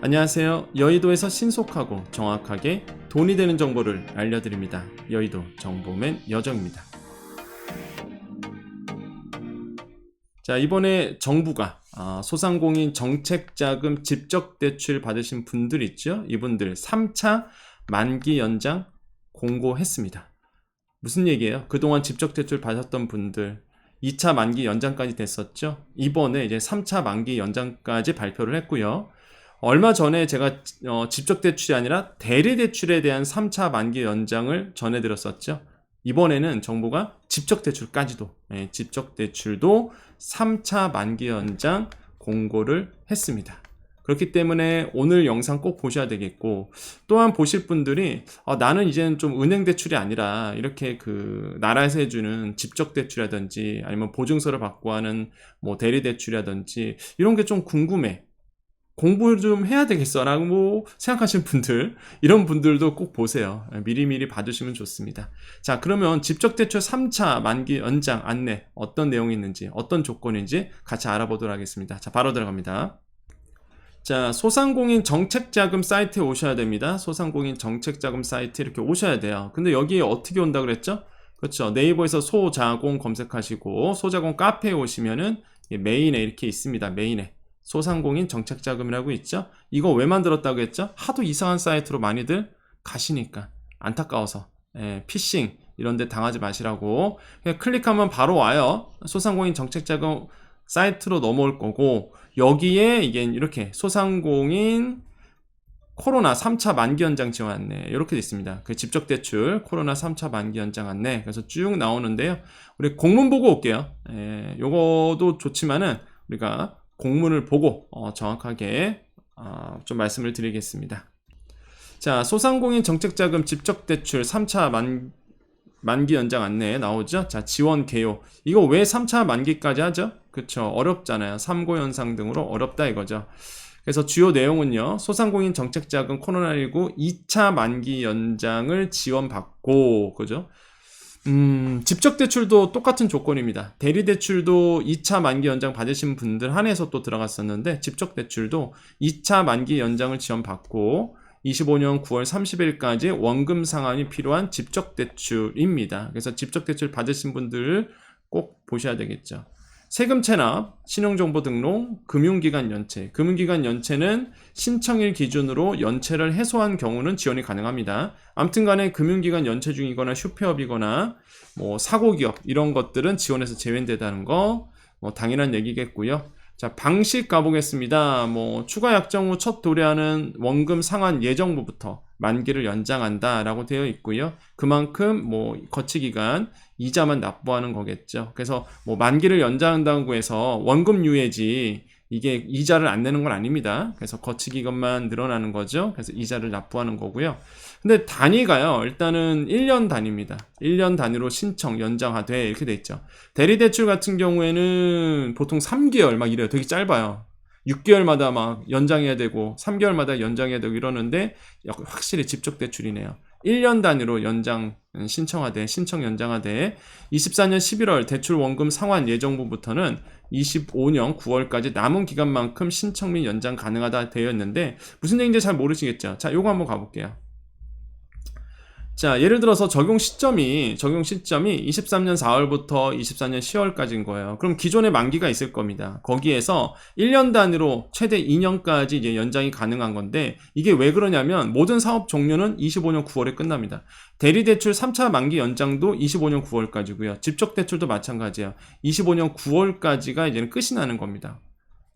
안녕하세요. 여의도에서 신속하고 정확하게 돈이 되는 정보를 알려드립니다. 여의도 정보맨 여정입니다. 자, 이번에 정부가 아, 소상공인 정책자금 집적 대출 받으신 분들 있죠? 이분들 3차 만기 연장 공고했습니다. 무슨 얘기예요? 그동안 집적 대출 받았던 분들 2차 만기 연장까지 됐었죠? 이번에 이제 3차 만기 연장까지 발표를 했고요. 얼마 전에 제가 어, 집적대출이 아니라 대리 대출에 대한 3차 만기 연장을 전해드렸었죠. 이번에는 정부가 집적대출까지도, 예, 집적대출도 3차 만기 연장 공고를 했습니다. 그렇기 때문에 오늘 영상 꼭 보셔야 되겠고, 또한 보실 분들이, 아, 나는 이제는 좀 은행 대출이 아니라 이렇게 그 나라에서 해주는 집적 대출이라든지 아니면 보증서를 받고 하는 뭐 대리 대출이라든지 이런 게 좀 궁금해. 공부를 좀 해야 되겠어라고 생각하시는 분들, 이런 분들도 꼭 보세요. 미리미리 봐두시면 좋습니다. 자, 그러면 집적대출 3차 만기 연장 안내 어떤 내용이 있는지, 어떤 조건인지 같이 알아보도록 하겠습니다. 자, 바로 들어갑니다. 자, 소상공인 정책자금 사이트에 오셔야 됩니다. 소상공인 정책자금 사이트 이렇게 오셔야 돼요. 근데 여기에 어떻게 온다 그랬죠? 그렇죠. 네이버에서 소자공 검색하시고 소자공 카페에 오시면은 메인에 이렇게 있습니다. 메인에. 소상공인 정책자금이라고 있죠. 이거 왜 만들었다고 했죠? 하도 이상한 사이트로 많이들 가시니까 안타까워서 예, 피싱 이런 데 당하지 마시라고 그냥 클릭하면 바로 와요. 소상공인 정책자금 사이트로 넘어올 거고 여기에 이게 이렇게 소상공인 코로나 3차 만기 연장 지원 안내 이렇게 돼 있습니다. 그 집적 대출 코로나 3차 만기 연장 안내 그래서 쭉 나오는데요. 우리 공문 보고 올게요. 예, 요거도 좋지만은 우리가 공문을 보고 어, 정확하게 어, 좀 말씀을 드리겠습니다. 자, 소상공인 정책자금 집적대출 3차 만, 만기 연장 안내 나오죠? 자, 지원 개요. 이거 왜 3차 만기까지 하죠? 그쵸. 어렵잖아요. 삼고 현상 등으로 어렵다 이거죠. 그래서 주요 내용은요. 소상공인 정책자금 코로나19 2차 만기 연장을 지원받고, 그죠? 음, 집적대출도 똑같은 조건입니다. 대리 대출도 2차 만기 연장 받으신 분들 한해서 또 들어갔었는데, 집적대출도 2차 만기 연장을 지원받고, 25년 9월 30일까지 원금 상환이 필요한 집적대출입니다. 그래서 집적대출 받으신 분들 꼭 보셔야 되겠죠. 세금 체납, 신용정보 등록, 금융기관 연체. 금융기관 연체는 신청일 기준으로 연체를 해소한 경우는 지원이 가능합니다. 아무튼 간에 금융기관 연체 중이거나 슈페업이거나 뭐 사고기업 이런 것들은 지원에서 제외된다는 거, 뭐 당연한 얘기겠고요. 자, 방식 가보겠습니다. 뭐, 추가 약정 후 첫 도래하는 원금 상환 예정부부터 만기를 연장한다라고 되어 있고요. 그만큼 뭐, 거치 기간, 이자만 납부하는 거겠죠. 그래서 뭐, 만기를 연장한다고 해서 원금 유예지, 이게 이자를 안 내는 건 아닙니다. 그래서 거치 기간만 늘어나는 거죠. 그래서 이자를 납부하는 거고요. 근데 단위가요. 일단은 1년 단위입니다. 1년 단위로 신청 연장하되 이렇게 돼 있죠. 대리 대출 같은 경우에는 보통 3개월 막 이래요. 되게 짧아요. 6개월마다 막 연장해야 되고 3개월마다 연장해야 되고 이러는데 확실히 집적 대출이네요. 1년 단위로 연장 신청하되 신청 연장하되 24년 11월 대출 원금 상환 예정부부터는 25년 9월까지 남은 기간만큼 신청 및 연장 가능하다 되어 있는데 무슨 얘기인지 잘 모르시겠죠? 자, 요거 한번 가볼게요. 자, 예를 들어서 적용 시점이, 적용 시점이 23년 4월부터 24년 10월까지인 거예요. 그럼 기존의 만기가 있을 겁니다. 거기에서 1년 단위로 최대 2년까지 이제 연장이 가능한 건데, 이게 왜 그러냐면, 모든 사업 종료는 25년 9월에 끝납니다. 대리대출 3차 만기 연장도 25년 9월까지고요. 집적대출도 마찬가지예요. 25년 9월까지가 이제는 끝이 나는 겁니다.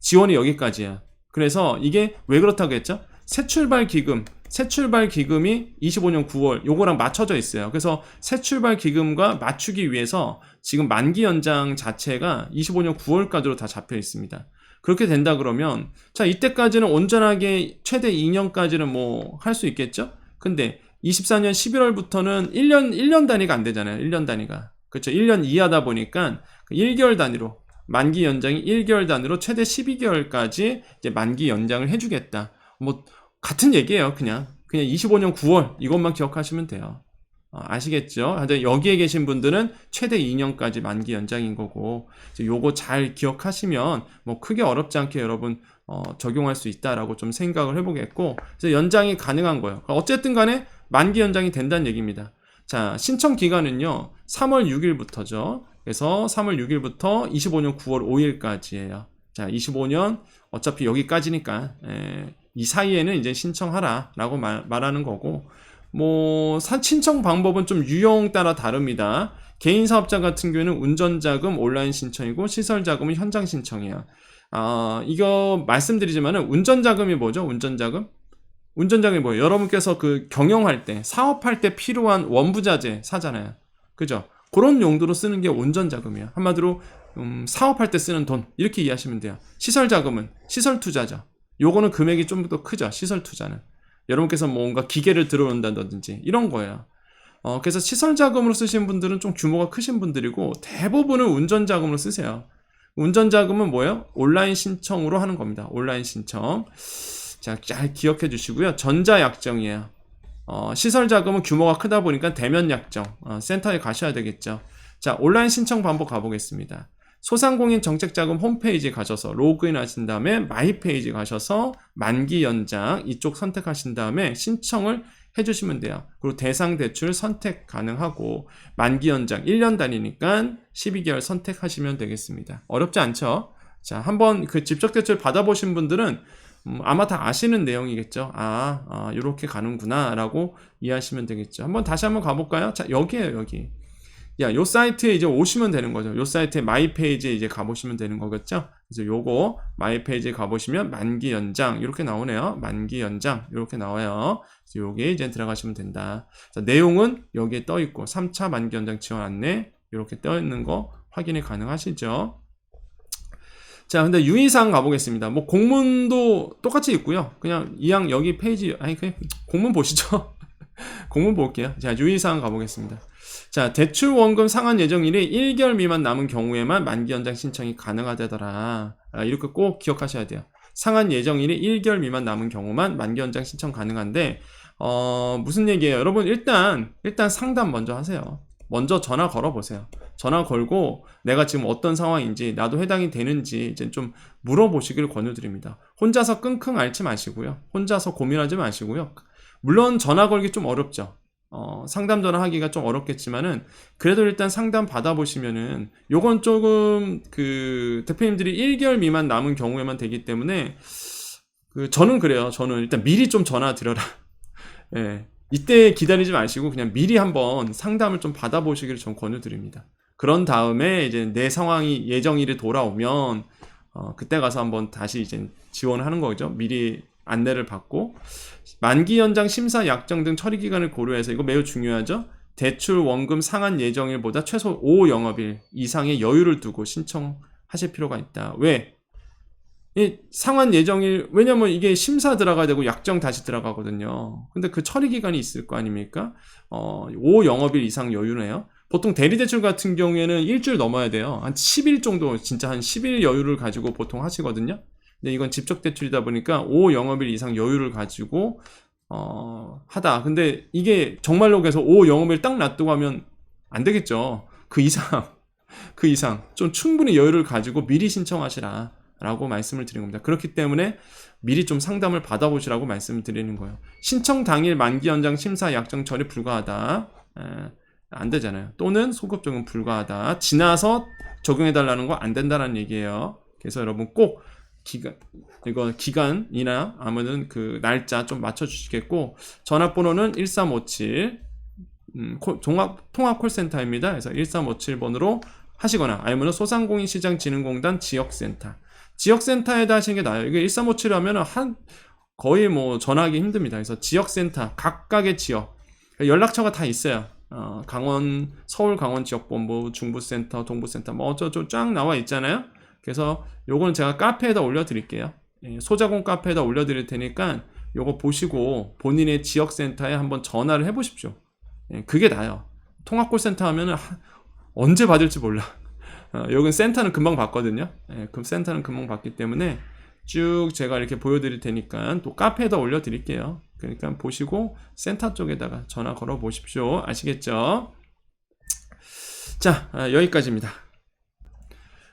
지원이 여기까지야. 그래서 이게 왜 그렇다고 했죠? 새 출발 기금, 새 출발 기금이 25년 9월 요거랑 맞춰져 있어요. 그래서 새 출발 기금과 맞추기 위해서 지금 만기 연장 자체가 25년 9월까지로 다 잡혀 있습니다. 그렇게 된다 그러면 자 이때까지는 온전하게 최대 2년까지는 뭐 할 수 있겠죠? 근데 24년 11월부터는 1년 1년 단위가 안 되잖아요. 1년 단위가. 그렇죠. 1년 이하다 보니까 1개월 단위로 만기 연장이 1개월 단위로 최대 12개월까지 이제 만기 연장을 해 주겠다. 뭐 같은 얘기예요, 그냥. 그냥 25년 9월 이것만 기억하시면 돼요. 어, 아시겠죠? 여기에 계신 분들은 최대 2년까지 만기 연장인 거고 요거 잘 기억하시면 뭐 크게 어렵지 않게 여러분 어, 적용할 수 있다라고 좀 생각을 해보겠고 연장이 가능한 거예요. 그러니까 어쨌든 간에 만기 연장이 된다는 얘기입니다. 자 신청 기간은요 3월 6일부터죠. 그래서 3월 6일부터 25년 9월 5일까지예요. 자 25년 어차피 여기까지니까 에, 이 사이에는 이제 신청하라라고 말, 말하는 거고 뭐 사- 신청 방법은 좀 유형 따라 다릅니다. 개인 사업자 같은 경우에는 운전 자금 온라인 신청이고 시설 자금은 현장 신청이에요. 아 이거 말씀드리지만은 운전 자금이 뭐죠? 운전 자금? 운전 자금이 뭐예요? 여러분께서 그 경영할 때 사업할 때 필요한 원부자재 사잖아요. 그죠? 그런 용도로 쓰는 게 운전자금이에요. 한마디로 음, 사업할 때 쓰는 돈 이렇게 이해하시면 돼요. 시설 자금은 시설 투자죠. 요거는 금액이 좀 더 크죠. 시설 투자는. 여러분께서 뭔가 기계를 들어온다든지 이런 거예요. 어, 그래서 시설 자금으로 쓰시는 분들은 좀 규모가 크신 분들이고 대부분은 운전 자금으로 쓰세요. 운전 자금은 뭐예요? 온라인 신청으로 하는 겁니다. 온라인 신청. 자, 잘 기억해 주시고요. 전자 약정이에요. 어, 시설 자금은 규모가 크다 보니까 대면 약정 어, 센터에 가셔야 되겠죠. 자, 온라인 신청 방법 가보겠습니다. 소상공인 정책자금 홈페이지 가셔서 로그인 하신 다음에 마이 페이지 가셔서 만기 연장 이쪽 선택하신 다음에 신청을 해주시면 돼요. 그리고 대상 대출 선택 가능하고 만기 연장 1년 단위니까 12개월 선택하시면 되겠습니다. 어렵지 않죠? 자, 한번 그 집적 대출 받아보신 분들은 음, 아마 다 아시는 내용이겠죠. 아, 아, 이렇게 가는구나라고 이해하시면 되겠죠. 한번 다시 한번 가볼까요? 자, 여기에요, 여기. 야, 요 사이트에 이제 오시면 되는 거죠. 요 사이트에 마이 페이지에 이제 가보시면 되는 거겠죠. 그래서 요거 마이 페이지에 가보시면 만기 연장 이렇게 나오네요. 만기 연장 이렇게 나와요. 요게 이제 들어가시면 된다. 자, 내용은 여기에 떠 있고 3차 만기 연장 지원 안내 이렇게 떠 있는 거 확인이 가능하시죠. 자, 근데 유의사항 가보겠습니다. 뭐 공문도 똑같이 있고요. 그냥 이왕 여기 페이지 아니 그냥 공문 보시죠. 공문 볼게요. 자, 유의사항 가보겠습니다. 자, 대출 원금 상환 예정일이 1개월 미만 남은 경우에만 만기 연장 신청이 가능하다더라. 아, 이렇게 꼭 기억하셔야 돼요. 상환 예정일이 1개월 미만 남은 경우만 만기 연장 신청 가능한데 어, 무슨 얘기예요? 여러분 일단 일단 상담 먼저 하세요. 먼저 전화 걸어 보세요. 전화 걸고 내가 지금 어떤 상황인지 나도 해당이 되는지 이제 좀 물어보시길 권유드립니다. 혼자서 끙끙 앓지 마시고요. 혼자서 고민하지 마시고요. 물론 전화 걸기 좀 어렵죠. 어, 상담 전화 하기가 좀 어렵겠지만은 그래도 일단 상담 받아보시면은 요건 조금 그 대표님들이 1개월 미만 남은 경우에만 되기 때문에 그 저는 그래요. 저는 일단 미리 좀 전화 드려라. 예. 이때 기다리지 마시고 그냥 미리 한번 상담을 좀 받아보시기를 좀 권유드립니다. 그런 다음에 이제 내 상황이 예정일이 돌아오면 어, 그때 가서 한번 다시 이제 지원을 하는 거죠. 미리 안내를 받고 만기 연장 심사 약정 등 처리 기간을 고려해서 이거 매우 중요하죠. 대출 원금 상환 예정일보다 최소 5 영업일 이상의 여유를 두고 신청하실 필요가 있다. 왜? 이 상환 예정일 왜냐면 이게 심사 들어가야 되고 약정 다시 들어가거든요. 근데 그 처리 기간이 있을 거 아닙니까? 어, 5 영업일 이상 여유네요. 보통 대리대출 같은 경우에는 일주일 넘어야 돼요. 한 10일 정도, 진짜 한 10일 여유를 가지고 보통 하시거든요. 근데 이건 직접 대출이다 보니까 5 영업일 이상 여유를 가지고 어, 하다. 근데 이게 정말로 그래서 5 영업일 딱 놔두고 하면 안 되겠죠. 그 이상, 그 이상 좀 충분히 여유를 가지고 미리 신청하시라. 라고 말씀을 드린 겁니다. 그렇기 때문에 미리 좀 상담을 받아보시라고 말씀을 드리는 거예요. 신청 당일 만기 연장 심사 약정 처리 불가하다. 에, 안 되잖아요. 또는 소급 적용 불가하다. 지나서 적용해 달라는 거 안 된다는 얘기예요. 그래서 여러분 꼭 기간 이거 기간이나 아무튼 그 날짜 좀 맞춰 주시겠고 전화번호는 1357 음, 콜- 종합 통합 콜센터입니다. 그래서 1357번으로 하시거나 아니면 소상공인 시장 진흥공단 지역센터 지역센터에다 하시는 게 나아요. 이게 1357 하면은 한 거의 뭐 전화하기 힘듭니다. 그래서 지역센터 각각의 지역 연락처가 다 있어요. 어, 강원 서울 강원 지역본부 중부센터 동부센터 뭐 어쩌고 쫙 나와 있잖아요. 그래서 요거는 제가 카페에다 올려드릴게요. 예, 소자공 카페에다 올려드릴 테니까 요거 보시고 본인의 지역센터에 한번 전화를 해보십시오. 예, 그게 나요. 통합콜센터 하면은 하- 언제 받을지 몰라. 어, 여긴 센터는 금방 받거든요. 예, 그럼 센터는 금방 받기 때문에 쭉 제가 이렇게 보여드릴 테니까 또 카페에다 올려드릴게요. 그러니까 보시고 센터 쪽에다가 전화 걸어 보십시오. 아시겠죠? 자, 아, 여기까지입니다.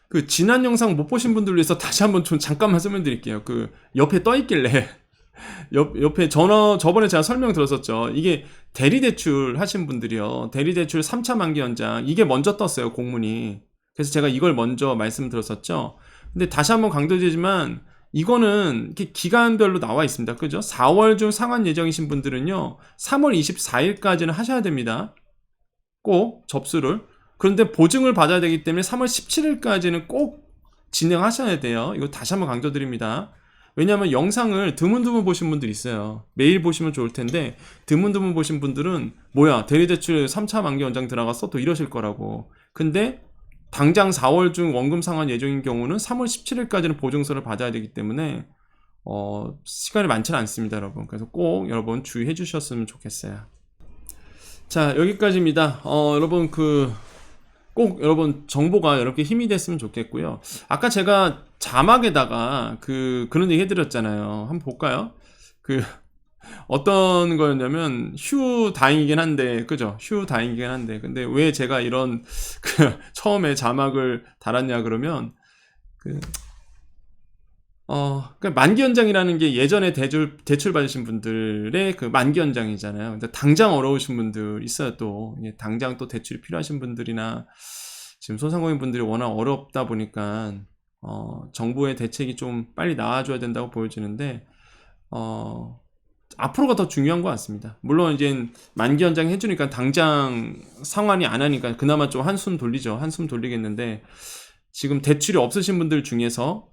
그 지난 영상 못 보신 분들 위해서 다시 한번 좀 잠깐만 설명드릴게요. 그 옆에 떠 있길래 옆, 옆에 전화 저번에 제가 설명 들었었죠. 이게 대리 대출 하신 분들이요. 대리 대출 3차 만기 연장 이게 먼저 떴어요, 공문이. 그래서 제가 이걸 먼저 말씀드렸었죠. 근데 다시 한번 강조드리지만 이거는 이렇게 기간별로 나와 있습니다. 그죠? 4월 중 상환 예정이신 분들은요. 3월 24일까지는 하셔야 됩니다. 꼭 접수를. 그런데 보증을 받아야 되기 때문에 3월 17일까지는 꼭 진행하셔야 돼요. 이거 다시 한번 강조드립니다. 왜냐하면 영상을 드문드문 보신 분들 있어요. 매일 보시면 좋을 텐데 드문드문 보신 분들은 뭐야 대리대출 3차 만기 연장 들어갔어 또 이러실 거라고. 근데 당장 4월 중 원금 상환 예정인 경우는 3월 17일까지는 보증서를 받아야 되기 때문에 어, 시간이 많지는 않습니다, 여러분. 그래서 꼭 여러분 주의해 주셨으면 좋겠어요. 자, 여기까지입니다. 어, 여러분 그 꼭 여러분 정보가 여러분께 힘이 됐으면 좋겠고요. 아까 제가 자막에다가 그 그런 얘기 해드렸잖아요. 한번 볼까요? 그 어떤 거였냐면 휴 다행이긴 한데 그죠? 휴 다행이긴 한데 근데 왜 제가 이런 그 처음에 자막을 달았냐 그러면 그 어, 그 만기 연장이라는 게 예전에 대출, 대출 받으신 분들의 그 만기 연장이잖아요. 근데 당장 어려우신 분들 있어요, 또. 당장 또 대출이 필요하신 분들이나 지금 소상공인 분들이 워낙 어렵다 보니까, 어, 정부의 대책이 좀 빨리 나와줘야 된다고 보여지는데, 어, 앞으로가 더 중요한 것 같습니다. 물론 이제 만기 연장 해주니까 당장 상환이 안 하니까 그나마 좀 한숨 돌리죠. 한숨 돌리겠는데, 지금 대출이 없으신 분들 중에서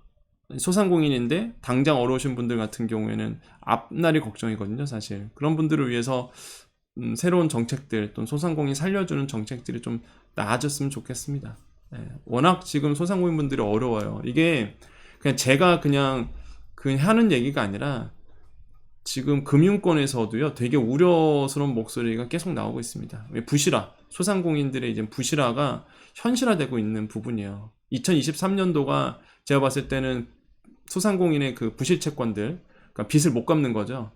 소상공인인데 당장 어려우신 분들 같은 경우에는 앞날이 걱정이거든요, 사실. 그런 분들을 위해서 음, 새로운 정책들 또는 소상공인 살려주는 정책들이 좀 나아졌으면 좋겠습니다. 예, 워낙 지금 소상공인 분들이 어려워요. 이게 그냥 제가 그냥 그냥 하는 얘기가 아니라 지금 금융권에서도요 되게 우려스러운 목소리가 계속 나오고 있습니다. 왜 부실화 소상공인들의 이제 부실화가 현실화되고 있는 부분이에요. 2023년도가 제가 봤을 때는 소상공인의 그 부실 채권들, 그러니까 빚을 못 갚는 거죠.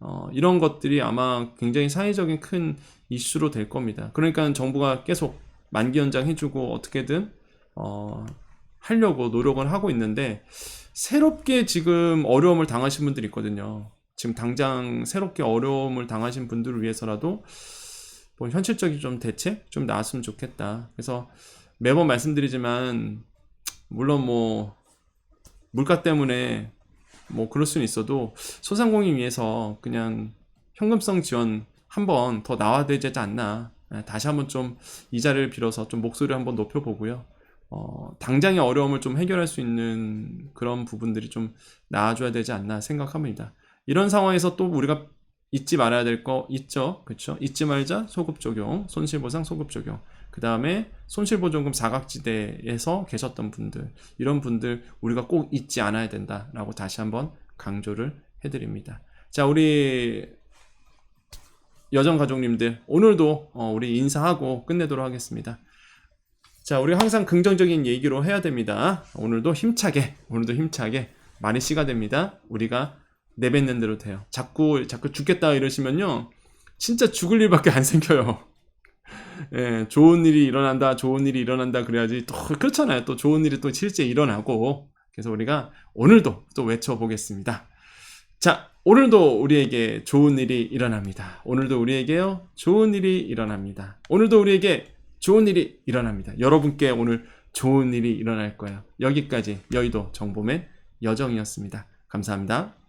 어, 이런 것들이 아마 굉장히 사회적인 큰 이슈로 될 겁니다. 그러니까 정부가 계속 만기 연장 해주고 어떻게든 어, 하려고 노력을 하고 있는데 새롭게 지금 어려움을 당하신 분들이 있거든요. 지금 당장 새롭게 어려움을 당하신 분들을 위해서라도 뭐 현실적인 좀 대책 좀 나왔으면 좋겠다. 그래서 매번 말씀드리지만 물론 뭐 물가 때문에 뭐 그럴 수는 있어도 소상공인 위해서 그냥 현금성 지원 한 번 더 나와야 되지 않나. 예, 다시 한번 좀 이 자리를 빌어서 좀 목소리를 한번 높여보고요. 어, 당장의 어려움을 좀 해결할 수 있는 그런 부분들이 좀 나와줘야 되지 않나 생각합니다. 이런 상황에서 또 우리가 잊지 말아야 될 거 있죠? 그렇죠 잊지 말자 소급 적용 손실보상 소급 적용 그 다음에 손실보전금 사각지대에서 계셨던 분들, 이런 분들 우리가 꼭 잊지 않아야 된다라고 다시 한번 강조를 해드립니다. 자, 우리 여정 가족님들, 오늘도 어, 우리 인사하고 끝내도록 하겠습니다. 자, 우리 항상 긍정적인 얘기로 해야 됩니다. 오늘도 힘차게, 오늘도 힘차게 많이 씨가 됩니다. 우리가 내뱉는 대로 돼요. 자꾸, 자꾸 죽겠다 이러시면요. 진짜 죽을 일밖에 안 생겨요. 예, 좋은 일이 일어난다, 좋은 일이 일어난다 그래야지 또 그렇잖아요. 또 좋은 일이 또 실제 일어나고 그래서 우리가 오늘도 또 외쳐보겠습니다. 자, 오늘도 우리에게 좋은 일이 일어납니다. 오늘도 우리에게요 좋은 일이 일어납니다. 오늘도 우리에게 좋은 일이 일어납니다. 여러분께 오늘 좋은 일이 일어날 거예요. 여기까지 여의도 정보맨 여정이었습니다. 감사합니다.